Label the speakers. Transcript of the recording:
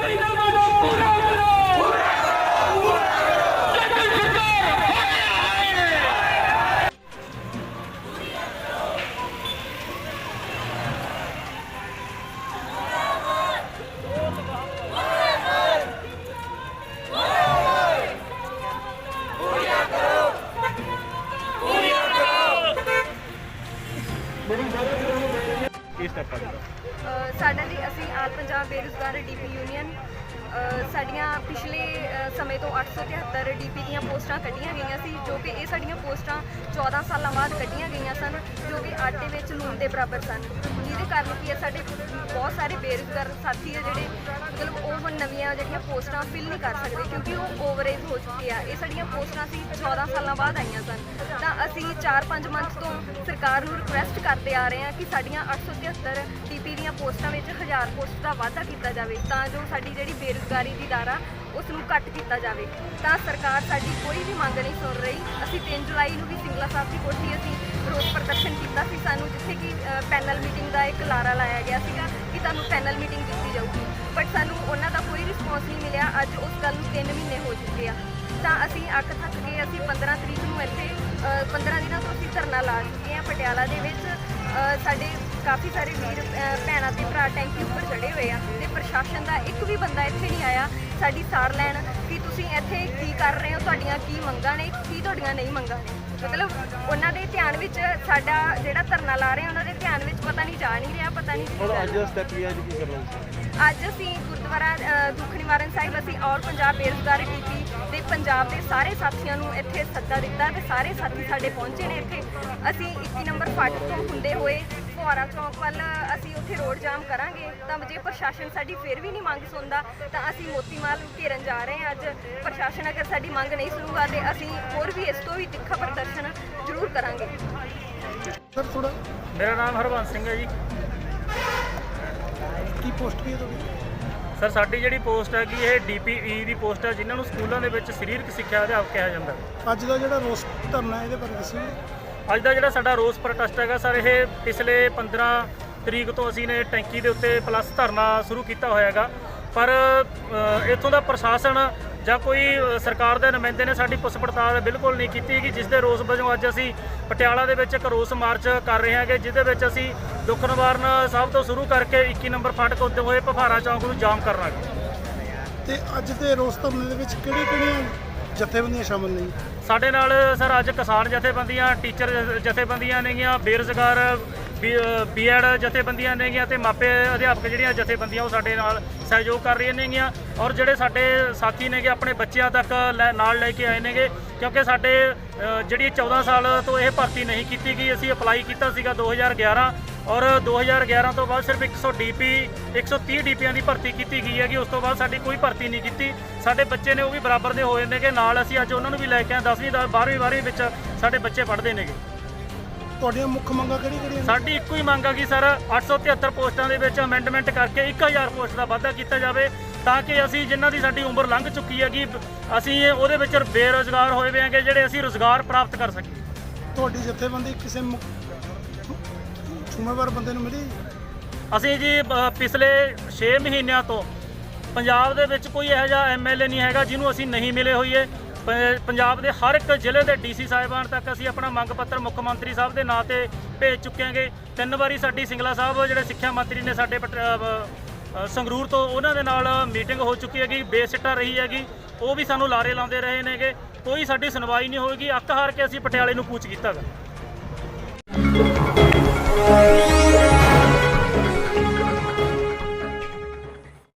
Speaker 1: Gracias. ਕੀ step ਅ, ਸਾਡੇ ਲਈ ਅਸੀਂ ਆਲ ਪੰਜਾਬ ਬੇਰੁਜ਼ਗਾਰ ਡੀਪੀ ਯੂਨੀਅਨ ਸਾਡੀਆਂ ਪਿਛਲੇ ਸਮੇਂ ਤੋਂ 873 ਡੀਪੀ ਦੀਆਂ ਪੋਸਟਾਂ ਕੱਢੀਆਂ ਗਈਆਂ ਸੀ ਜੋ ਕਿ ਇਹ ਸਾਡੀਆਂ ਪੋਸਟਾਂ 14 ਸਾਲਾਂ ਬਾਅਦ ਕੱਢੀਆਂ ਗਈਆਂ ਸਨ ਜੋ ਕਿ ਆਟੇ ਵਿੱਚ ਲੂਣ ਦੇ ਬਰਾਬਰ ਸਨ। ਜਿਹਦੇ ਕਾਰਨ ਕੀ ਹੈ ਸਾਡੇ ਬਹੁਤ ਸਾਡੇ ਬੇਰੁਜ਼ਗਾਰ ਸਾਥੀ ਆ ਜਿਹੜੇ, ਮਤਲਬ ਉਹ ਨਵੀਆਂ ਜਿਹੜੀਆਂ ਪੋਸਟਾਂ ਫਿਲ ਨਹੀਂ ਕਰ ਸਕਦੇ ਕਿਉਂਕਿ ਉਹ ਓਵਰੇਜ ਹੋ ਚੁੱਕੇ ਆ। ਇਹ ਸਾਡੀਆਂ ਪੋਸਟਾਂ ਸੀ 14 ਸਾਲਾਂ ਬਾਅਦ ਆਈਆਂ ਸਨ। ਤਾਂ ਅਸੀਂ 4-5 ਮੰਥ ਤੋਂ ਸਰਕਾਰ ਨੂੰ ਰਿਕੁਐਸਟ ਕਰਦੇ ਆ ਰਹੇ ਹਾਂ ਕਿ ਸਾਡੀਆਂ 873 ਡੀਪੀ ਦੀਆਂ ਪੋਸਟਾਂ ਵਿੱਚ 1000 ਪੋਸਟ ਦਾ ਵਾਧਾ ਕੀਤਾ ਜਾਵੇ ਤਾਂ ਜੋ ਸਾਡੀ ਜਿਹੜੀ ਬੇਰੁਜ਼ਗਾਰੀ ਦੀ ਦਰ ਆ ਉਸ ਨੂੰ ਘੱਟ ਕੀਤਾ ਜਾਵੇ। ਤਾਂ ਸਰਕਾਰ ਸਾਡੀ ਕੋਈ ਵੀ ਮੰਗ ਨਹੀਂ ਸੁਣ ਰਹੀ। ਅਸੀਂ 3 ਜੁਲਾਈ ਨੂੰ ਵੀ ਸਿੰਗਲਾ ਸਾਹਿਬ ਦੀ ਕੋਠੀ ਅਸੀਂ ਰੋਸ ਪ੍ਰਦਰਸ਼ਨ ਕੀਤਾ ਸੀ ਸਾਨੂੰ, ਜਿੱਥੇ ਕਿ ਪੈਨਲ ਮੀਟਿੰਗ ਦਾ ਇੱਕ ਲਾਰਾ ਲਾਇਆ ਗਿਆ ਸੀਗਾ। ਤੁਹਾਨੂੰ ਪੈਨਲ ਮੀਟਿੰਗ ਦਿੱਤੀ ਜਾਊਗੀ। ਬਟ ਸਾਨੂੰ ਉਹਨਾਂ ਦਾ ਕੋਈ ਰਿਸਪੌਂਸ ਨਹੀਂ ਮਿਲਿਆ। ਅੱਜ ਉਸ ਗੱਲ ਨੂੰ 3 ਮਹੀਨੇ ਹੋ ਚੁੱਕੇ ਆ। ਤਾਂ ਅਸੀਂ ਅੱਕ ਥੱਕ ਕੇ ਅਸੀਂ 15 ਤਰੀਕ ਨੂੰ ਇੱਥੇ ਅ, 15 ਦਿਨਾਂ ਤੋਂ ਅਸੀਂ ਧਰਨਾ ਲਾ ਚੁੱਕੇ ਹਾਂ ਪਟਿਆਲਾ ਦੇ ਵਿੱਚ। ਸਾਡੇ ਕਾਫੀ ਸਾਰੇ ਵੀਰ ਭੈਣਾਂ ਤੇ ਭਰਾ ਟੈਂਕੀ ਉੱਪਰ ਚੜੇ ਹੋਏ ਆ ਤੇ ਪ੍ਰਸ਼ਾਸਨ ਦਾ ਇੱਕ ਵੀ ਬੰਦਾ ਇੱਥੇ ਨਹੀਂ ਆਇਆ। ਸਾਡੀ ਸਾਰ ਲੈਣ ਕਿ ਤੁਸੀਂ ਇੱਥੇ ਕੀ ਕਰ ਰਹੇ ਹੋ? ਤੁਹਾਡੀਆਂ ਕੀ ਮੰਗਾਂ ਨੇ ਕੀ ਤੁਹਾਡੀਆਂ ਨਹੀਂ ਮੰਗਾਂ ਨੇ। ਮਤਲਬ ਉਹਨਾਂ ਦੇ ਧਿਆਨ ਵਿੱਚ ਸਾਡਾ ਜਿਹੜਾ ਧਰਨਾ ਲਾ ਰਹੇ ਉਹਨਾਂ ਦੇ ਧਿਆਨ ਵਿੱਚ ਪਤਾ ਨਹੀਂ ਜਾ ਨਹੀਂ ਰਿਹਾ ਪਤਾ ਨਹੀਂ ਕੀ
Speaker 2: ਹੁਣ ਅੱਜ ਦਾ ਸਟੈਪ ਹੈ ਅੱਜ ਕੀ ਕਰਨਾ ਤੁਸੀਂ?
Speaker 1: ਅੱਜ ਅਸੀਂ ਗੁਰਦੁਆਰਾ ਅ, ਦੁੱਖ ਨਿਵਾਰਨ ਸਾਹਿਬ ਅਸੀਂ ਔਰ ਪੰਜਾਬ ਬੇਰੁਜ਼ਗਾਰ ਡੀਪੀ ਦੇ ਪੰਜਾਬ ਦੇ ਸਾਰੇ ਸਾਥੀਆਂ ਨੂੰ ਇੱਥੇ ਸੱਦਾ ਦਿੱਤਾ ਤੇ ਸਾਰੇ ਸਾਥੀ ਸਾਡੇ ਪਹੁੰਚੇ ਨੇ ਇੱਥੇ। ਅਸੀਂ 21 ਨੰਬਰ ਫਾਟਕ ਤੋਂ ਹੁੰਦੇ ਹੋਏ ਫੁਆਰਾ ਚੌਂਕ ਵੱਲ ਅਸੀਂ ਉੱਥੇ ਰੋਡ ਜਾਮ ਕਰਾਂਗੇ ਤਾਂ ਜੇ ਪ੍ਰਸ਼ਾਸਨ ਸਾਡੀ ਫਿਰ ਵੀ ਨਹੀਂ ਮੰਗ ਸੁਣਦਾ ਤਾਂ ਅਸੀਂ ਮੋਤੀਮਾਲ ਘੇਰਨ ਜਾ ਰਹੇ ਹਾਂ ਅੱਜ। ਪ੍ਰਸ਼ਾਸਨ ਅਗਰ ਸਾਡੀ ਮੰਗ ਨਹੀਂ ਸੁਣੂਗਾ ਤੇ ਅਸੀਂ ਹੋਰ ਵੀ ਇਸ ਤੋਂ ਵੀ ਤਿੱਖਾ ਪ੍ਰਦਰਸ਼ਨ ਜ਼ਰੂਰ ਕਰਾਂਗੇ।
Speaker 3: ਸਰ ਥੋੜਾ
Speaker 4: ਮੇਰਾ ਨਾਮ ਹਰਵੰਸ ਸਿੰਘ ਹੈ ਜੀ।
Speaker 3: ਕੀ ਪੋਸਟ ਕੀ ਹੈ ਤੁਹਾਡੀ?
Speaker 4: ਸਰ ਸਾਡੀ ਜਿਹੜੀ ਪੋਸਟ ਹੈਗੀ ਇਹ ਡੀਪੀਈ ਦੀ ਪੋਸਟ ਹੈ ਜਿਨ੍ਹਾਂ ਨੂੰ ਸਕੂਲਾਂ ਦੇ ਵਿੱਚ ਸਰੀਰਕ ਸਿੱਖਿਆ ਅਧਿਆਪਕ ਕਿਹਾ ਜਾਂਦਾ ਹੈ।
Speaker 3: ਅੱਜ ਦਾ ਜਿਹੜਾ ਰੋਸ ਧਰਨਾ ਇਹਦੇ ਬਾਰੇ ਦੱਸੋ
Speaker 4: ਅੱਜ ਦਾ ਜਿਹੜਾ ਸਾਡਾ ਰੋਸ ਪ੍ਰੋਟੈਸਟ ਹੈਗਾ ਸਰ, ਇਹ ਪਿਛਲੇ 15 ਤਰੀਕ ਤੋਂ ਅਸੀਂ ਨੇ ਟੈਂਕੀ ਦੇ ਉੱਤੇ ਪਲੱਸ ਧਰਨਾ ਸ਼ੁਰੂ ਕੀਤਾ ਹੋਇਆ ਹੈਗਾ। ਪਰ ਇੱਥੋਂ ਦਾ ਪ੍ਰਸ਼ਾਸਨ ਜਾਂ ਕੋਈ ਸਰਕਾਰ ਦੇ ਨੁਮਾਇੰਦੇ ਨੇ ਸਾਡੀ ਪੁੱਛ ਪੜਤਾਲ ਬਿਲਕੁਲ ਨਹੀਂ ਕੀਤੀ ਕਿ ਜਿਸ ਦੇ ਰੋਸ ਵਜੋਂ ਅੱਜ ਅਸੀਂ ਪਟਿਆਲਾ ਦੇ ਵਿੱਚ ਇੱਕ ਰੋਸ ਮਾਰਚ ਕਰ ਰਹੇ ਹਾਂਗੇ, ਜਿਹਦੇ ਵਿੱਚ ਅਸੀਂ ਦੁੱਖ ਨਿਵਾਰਨ ਸਾਹਿਬ ਤੋਂ ਸ਼ੁਰੂ ਕਰਕੇ 21 ਨੰਬਰ ਫਾਟਕ ਉੱਤੇ ਹੋਏ ਭਫਾਰਾ ਚੌਂਕ ਨੂੰ ਜਾਮ ਕਰਨਾਗੇ
Speaker 3: ਤੇ ਅੱਜ ਦੇ ਰੋਸ ਧਰਨੇ ਦੇ ਵਿੱਚ ਕਿਹੜੀ ਕਿਹੜੀਆਂ ਜਥੇਬੰਦੀਆਂ ਸ਼ਾਮਲ ਨੇ
Speaker 4: ਸਾਡੇ ਨਾਲ ਸਰ ਅੱਜ ਕਿਸਾਨ ਜਥੇਬੰਦੀਆਂ, ਟੀਚਰ ਜ- ਜਥੇਬੰਦੀਆਂ ਨੇਗੀਆਂ, ਬੇਰੁਜ਼ਗਾਰ ਬੀਐਡ ਜਥੇਬੰਦੀਆਂ ਨੇਗੀਆਂ ਤੇ ਮਾਪੇ ਅਧਿਆਪਕ ਜਿਹੜੀਆਂ ਜਥੇਬੰਦੀਆਂ ਉਹ ਸਾਡੇ ਨਾਲ ਸਹਿਯੋਗ ਕਰ ਰਹੀਆਂ ਨੇਗੀਆਂ ਔਰ ਜਿਹੜੇ ਸਾਡੇ ਸਾਥੀ ਨੇਗੇ, ਆਪਣੇ ਬੱਚਿਆਂ ਤੱਕ ਲੈ- ਨਾਲ ਲੈ ਕੇ ਆਏ ਨੇਗੇ ਕਿਉਂਕਿ ਸਾਡੇ ਜਿਹੜੀ 14 ਸਾਲ ਤੋਂ ਇਹ ਭਰਤੀ ਨਹੀਂ ਕੀਤੀ ਗਈ, ਅਸੀਂ ਅਪਲਾਈ ਕੀਤਾ ਸੀਗਾ 2011 ਔਰ 2011 ਤੋਂ ਬਾਅਦ ਸਿਰਫ 100 ਡੀਪੀ 130 ਡੀਪੀਆਂ ਦੀ ਭਰਤੀ ਕੀਤੀ ਗਈ ਹੈਗੀ। ਉਸ ਤੋਂ ਬਾਅਦ ਸਾਡੀ ਕੋਈ ਭਰਤੀ ਨਹੀਂ ਕੀਤੀ। ਸਾਡੇ ਬੱਚੇ ਨੇ ਉਹ ਵੀ ਬਰਾਬਰ ਦੇ ਹੋਏ ਨੇਗੇ। ਨਾਲ ਅਸੀਂ ਅੱਜ ਉਹਨਾਂ ਨੂੰ ਵੀ ਲੈ ਕੇ ਆਏ। 10ਵੀਂ ਦਾ 12ਵੀਂ 12ਵੀਂ ਵਿੱਚ ਸਾਡੇ ਬੱਚੇ ਪੜ੍ਹਦੇ ਨੇਗੇ।
Speaker 3: ਤੁਹਾਡੀਆਂ ਮੁੱਖ ਮੰਗਾਂ ਕਿਹੜੀ ਕਿਹੜੀਆਂ
Speaker 4: ਸਾਡੀ ਇੱਕੋ ਹੀ ਮੰਗ ਆ ਕਿ ਸਰ 873 ਪੋਸਟਾਂ ਦੇ ਵਿੱਚ ਅਮੈਂਡਮੈਂਟ ਕਰਕੇ 1000 ਪੋਸਟ ਦਾ ਵਾਧਾ ਕੀਤਾ ਜਾਵੇ ਤਾਂ ਕਿ ਅਸੀਂ ਜਿਨ੍ਹਾਂ ਦੀ ਸਾਡੀ ਉਮਰ ਲੰਘ ਚੁੱਕੀ ਹੈਗੀ ਅਸੀਂ ਉਹਦੇ ਵਿੱਚ ਬੇਰੁਜ਼ਗਾਰ ਹੋਏ ਵੇ ਹਾਂਗੇ ਜਿਹੜੇ ਅਸੀਂ ਰੁਜ਼ਗਾਰ ਪ੍ਰਾਪਤ ਕਰ ਸਕੀਏ।
Speaker 3: ਤੁਹਾਡੀ ਜਥੇਬੰਦੀ ਕਿਸੇ ਜ਼ਿੰਮੇਵਾਰ ਬੰਦੇ ਨੂੰ ਮਿਲੀ?
Speaker 4: ਅਸੀਂ ਜੀ ਅ, ਪਿਛਲੇ 6 ਮਹੀਨਿਆਂ ਤੋਂ ਪੰਜਾਬ ਦੇ ਵਿੱਚ ਕੋਈ ਇਹੋ ਜਿਹਾ ਐਮਐਲਏ ਨਹੀਂ ਹੈਗਾ ਜਿਹਨੂੰ ਅਸੀਂ ਨਹੀਂ ਮਿਲੇ ਹੋਈਏ। ਪ- ਪੰਜਾਬ ਦੇ ਹਰ ਇੱਕ ਜ਼ਿਲ੍ਹੇ ਦੇ ਡੀਸੀ ਸਾਹਿਬਾਨ ਤੱਕ ਅਸੀਂ ਆਪਣਾ ਮੰਗ ਪੱਤਰ ਮੁੱਖ ਮੰਤਰੀ ਸਾਹਿਬ ਦੇ ਨਾਂ ਤੇ ਭੇਜ ਚੁੱਕੇ ਹਾਂਗੇ। ਤਿੰਨ ਵਾਰੀ ਸਾਡੀ ਸਿੰਗਲਾ ਸਾਹਿਬ ਜਿਹੜੇ ਸਿੱਖਿਆ ਮੰਤਰੀ ਨੇ ਸਾਡੇ ਪਟ- ਅ, ਅ, ਸੰਗਰੂਰ ਤੋਂ ਉਹਨਾਂ ਦੇ ਨਾਲ ਮੀਟਿੰਗ ਹੋ ਚੁੱਕੀ ਹੈਗੀ ਬੇਸਿੱਟਾ ਰਹੀ ਹੈਗੀ। ਉਹ ਵੀ ਸਾਨੂੰ ਲਾਰੇ ਲਾਉਂਦੇ ਰਹੇ ਨੇਗੇ। ਕੋਈ ਸਾਡੀ ਸੁਣਵਾਈ ਨਹੀਂ ਹੋਏਗੀ। ਅੱਕ ਹਾਰ ਕੇ ਅਸੀਂ ਪਟਿਆਲੇ ਨੂੰ ਕੂਚ ਕੀਤਾ ਗਾ Thank.